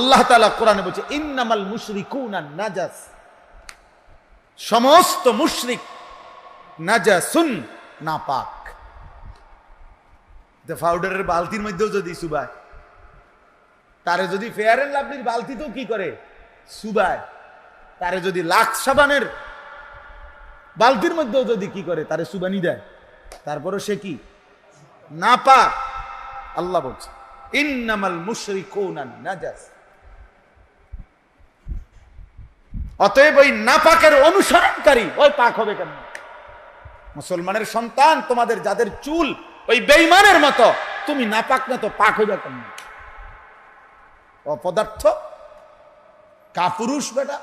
আল্লাহ তালা কোরআনে বলছে, ইন্নামাল মুশরিকুনা নাজাস। সমস্ত মুশরিক নাজাসুন নাপাক। পাউডারের বালতির মধ্যেও যদি সুবায়, তারে যদি ফেয়ার এন্ড লাভলির বালতিতেও কি করে? সুবায়। তারে যদি লাখ সাবানের বালতির মধ্যেও যদি কি করে? তারে সুবানি দেয়। তারপরে সে কি? না পাক আল্লাহ বলছে, ইন্নামাল মুশরিকুনা নাজাস। অতএব ওই নাপাকের অনুসরণকারী ওই পাক হবে কেন মুসলমানের সন্তান, তোমাদের যাদের চুল ওই বেইমানের মতো, তুমি নাপাক না তো পাক হইবে কেন অপদার্থ, কাপুরুষ বেটা।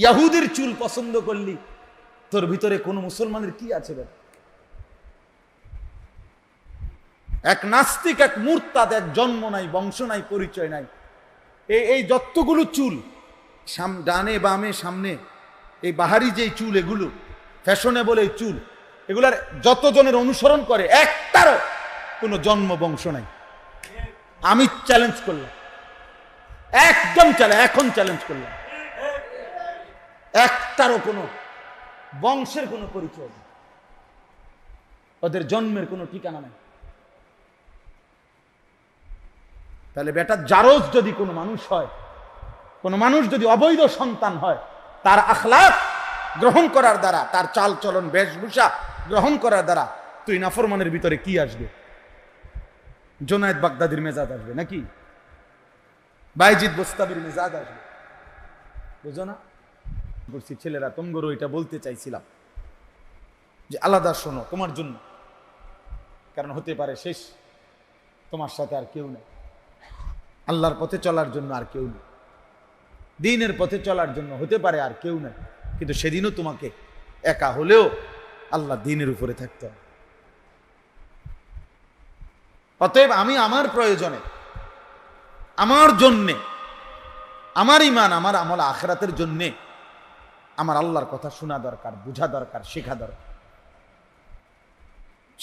ইয়াহুদের চুল পছন্দ করলি, তোর ভিতরে কোন মুসলমানের কি আছে বেটা? এক নাস্তিক, এক মূর্তাদ, এক জন্ম নাই, বংশ নাই, পরিচয় নাই। এই এই যতগুলো চুল, সাম, ডানে, বামে, সামনে, এই বাহারি যে চুল, এগুলো, ফ্যাশনেবল এই চুল, এগুলার যতজনের অনুসরণ করে, একটারও কোনো জন্ম বংশ নাই। আমি চ্যালেঞ্জ করলাম। একদম চ্যালেঞ্জ এখন চ্যালেঞ্জ করলাম। একটারও কোনো বংশের কোনো পরিচয় নেই। ওদের জন্মের কোনো ঠিকানা নেই। তাহলে বেটা জারজ যদি কোনো মানুষ হয়, কোনো মানুষ যদি অবৈধ সন্তান হয়, তার আখলাক গ্রহণ করার দ্বারা, তার চাল চলন বেশভূষা গ্রহণ করার দ্বারা তুই নাফরমানের ভিতরে কি আসবে? জোনায়েদ বাগদাদির মেজাজ আসবে নাকি? বাইজিদ বোস্তাবির মেজাজ আসবে। বুঝো না? বলছি, ছেলেরা, তোমগরও এটা বলতে চাইছিলাম যে, আলাদা শোনো তোমার জন্য। কারণ হতে পারে শেষ, তোমার সাথে আর কেউ নেই। আল্লাহর পথে চলার জন্য আর কেউ নেই। দিনের পথে চলার জন্য হতে পারে আর কেউ নেই, কিন্তু সেদিনও তোমাকে একা হলেও আল্লাহ দিনের উপরে থাকতে হবে। অতএব আমি আমার প্রয়োজনে, আমার জন্যে, আমার ইমান আমার আমল আখরাতের জন্যে আমার আল্লাহর কথা শোনা দরকার, বোঝা দরকার, শেখা দরকার।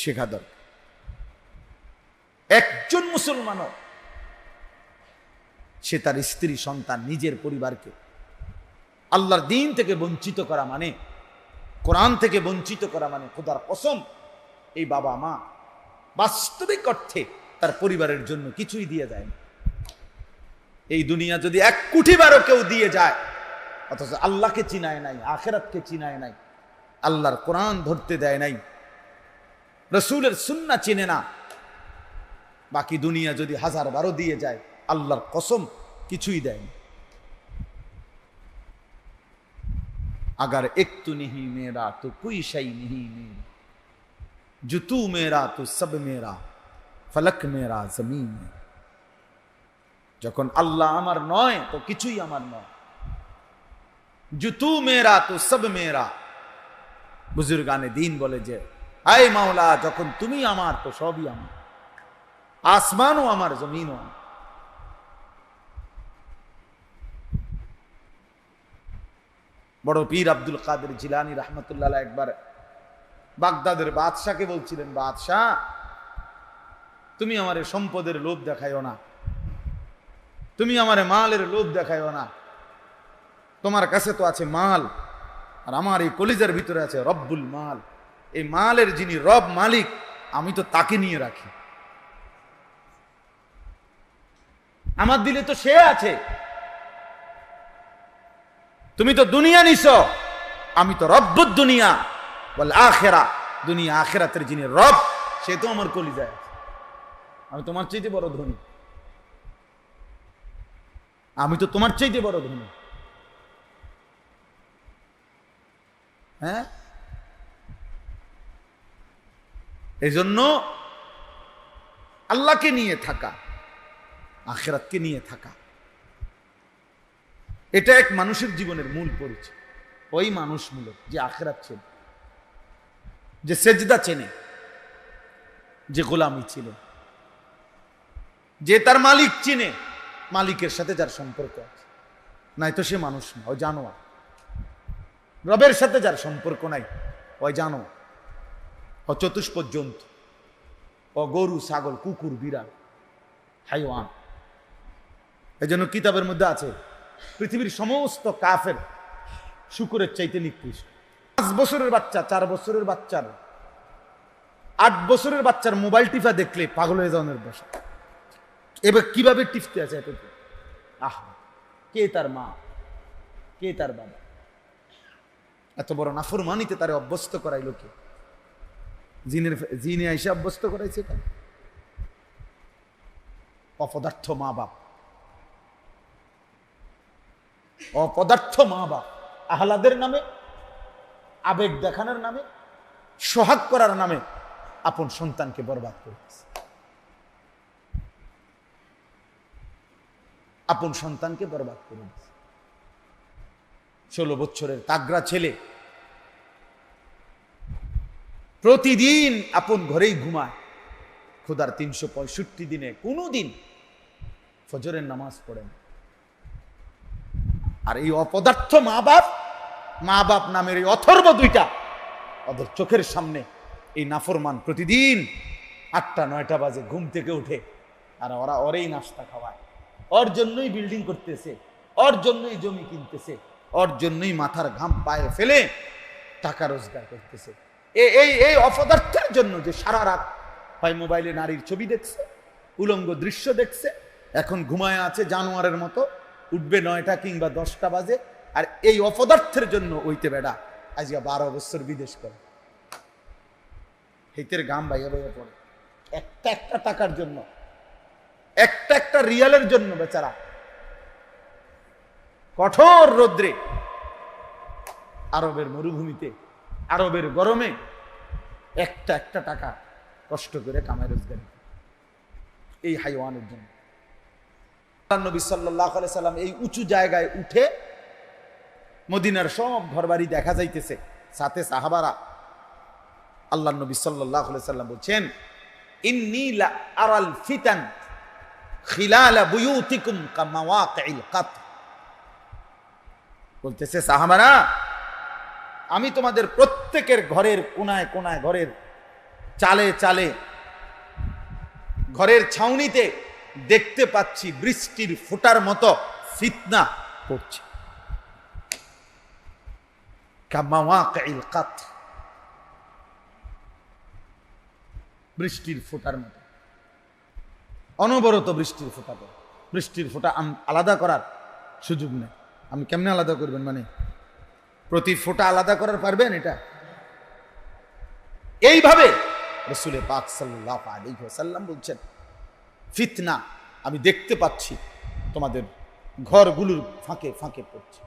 শেখা দরকার। একজন মুসলমানও সে তার স্ত্রী, সন্তান, নিজের পরিবারকে আল্লাহর দিন থেকে বঞ্চিত করা মানে কোরআন থেকে বঞ্চিত করা মানে খোদার কসম, এই বাবা মা বাস্তবিক অর্থে তার পরিবারের জন্য কিছুই দিয়ে যায় না। এই দুনিয়া যদি এক কুঠিবারও কেউ দিয়ে যায়, অথচ আল্লাহকে চিনায় নাই, আখেরাতকে চিনায় নাই, আল্লাহর কোরআন ধরতে দেয় নাই, রসুলের সুন্না চিনে না, বাকি দুনিয়া যদি হাজার বারো দিয়ে যায় আল্লাহর কসম কিছুই দেয়নি अगर एक तो नहीं मेरा तो कोई शई नहीं मेरा जो तू मेरा तो सब मेरा ফলক মেরা জমিন যখন আল্লাহ আমার নয় তো কিছুই আমার নয় জুতু মেরা তো সব মেরা বুজুর্গানে দিন বলে যে আয় মাওলা যখন তুমি আমার তো সবই আমার আসমানও আমার জমিনও আমার বড় পীর আব্দুল কাদের জিলানি রহমতুল্লাহ একবার বাগদাদের বাদশাকে বলছিলেন, বাদশাহ, তুমি আমার সম্পদের লোভ দেখাইও না। তুমি আমার মালের লোভ দেখাইও না। তোমার কাছে তো আছে মাল, আর আমার এই কলিজার ভিতরে আছে রব্বুল মাল। এই মালের যিনি রব মালিক, আমি তো তাকে নিয়ে রাখি। আমার দিলে তো সে আছে। তুমি তো দুনিয়া নিছ। আমি তো রব্বুদ দুনিয়া বল আখেরা। দুনিয়া আখেরাতের যিনি রব, সে তো আমার কলিজায় আছে। আমি তোমার চাইতে বড় ধনী। আমি তো তোমার চাইতে বড় ধনী। হ্যাঁ? এই জন্য আল্লাহকে নিয়ে থাকা, আখেরাতকে নিয়ে থাকা। এটা এক মানুষের জীবনের মূল পরিচয়। ওই মানুষ মূলত যে আখেরাত চেনে যে সেজদা চেনে, যে গোলামি ছিল, যে তার মালিক চিনে, মালিকের সাথে যার সম্পর্ক আছে। নাই তো সে মানুষ না ওই জানোয়ার। রবের সাথে যার সম্পর্ক নাই, ওই জানো ও চতুষ্প জন্তু ও গরু, ছাগল, কুকুর, বিড়াল, হাইওয়ান। এই জন্য কিতাবের মধ্যে আছে পৃথিবীর সমস্ত কাফের শুকুরের চাইতে নিকৃষ্ট। পাঁচ বছরের বাচ্চা, চার বছরের বাচ্চার আট বছরের বাচ্চার মোবাইল টিপা দেখলে পাগল হয়ে যাওয়ার বসা এবার কীভাবে টিপতে আছে এত আহ, কে তার মা? কে তার বাবা? এত বড় নাফরমানিতে তারে অভ্যস্ত করাইলো কে? জিনের জিনে এসে অভ্যস্ত করাইছে তার অপদার্থ মা বাপ অপদার্থ মা বাপ আহ্লাদের নামে, আবেগ দেখানোর নামে, সোহাগ করার নামে আপন সন্তানকে বরবাদ করেছে আপন সন্তানকে বরবাদ করে দিয়েছে ষোলো বছরের তাগরা ছেলে প্রতিদিন আপন ঘরেই ঘুমায়। খোদার তিনশো পঁয়ষট্টি দিনে কোনো দিন ফজরের নামাজ পড়েন আর এই অপদার্থ মা বাপ মা বাপ নামের এই অথর্ব দুইটা ওদের চোখের সামনে এই নাফরমান প্রতিদিন আটটা, নয়টা বাজে ঘুম থেকে উঠে আর ওরা ওরেই নাস্তা খাওয়ায়। ওর জন্যই বিল্ডিং করতেছে, ওর জন্যই জমি কিনতেছে, ওর জন্যই মাথার ঘাম পায়ে ফেলে টাকা রোজগার করতেছে। এই এই অপদার্থের জন্য যে সারা রাত হয় মোবাইলে নারীর ছবি দেখছে, উলঙ্গ দৃশ্য দেখছে, এখন ঘুমায় আছে জানোয়ারের মতো উঠবে নয়টা কিংবা দশটা বাজে, আর এই অপদার্থের জন্য ওইতে বেড়া। আজকে বারো বছর বিদেশ করে। হেতের গাম বাইয়া বাইয়া পড়ে। একটা একটা টাকার জন্য, একটা একটা রিয়ালের জন্য বেচারা। কঠোর রৌদ্রে, আরবের মরুভূমিতে, আরবের গরমে একটা একটা টাকা কষ্ট করে কামায় রোজগার। এই হাইওয়ানের জন্য। নবী সাল্লাহ সাল্লাম এই উঁচু জায়গায় উঠে মদিনার সব ঘরবাড়ি দেখা যাইতেছে। সাথে সাহাবারা আল্লাহ নবী সাল্লাহ সাল্লাম বলছেন বলতেছে সাহাবারা, আমি তোমাদের প্রত্যেকের ঘরের কোনায় কোনায় ঘরের চালে চালে ঘরের ছাউনিতে দেখতে পাচ্ছি বৃষ্টির ফোটার মতো ফিতনা পড়ছে। বৃষ্টির ফোটার মতো। অনবরত বৃষ্টির ফোঁটা পড়ে। বৃষ্টির ফোঁটা আলাদা করার সুযোগ নেই। আমি কেমনে আলাদা করবেন মানে? প্রতি ফোঁটা আলাদা করার পারবেন এটা? এইভাবে রসুলের পাক সাল্লাহ আলী সাল্লাম বলছেন ফিতনা আমি দেখতে পাচ্ছি তোমাদের ঘরগুলোর ফাঁকে ফাঁকে পড়ছে।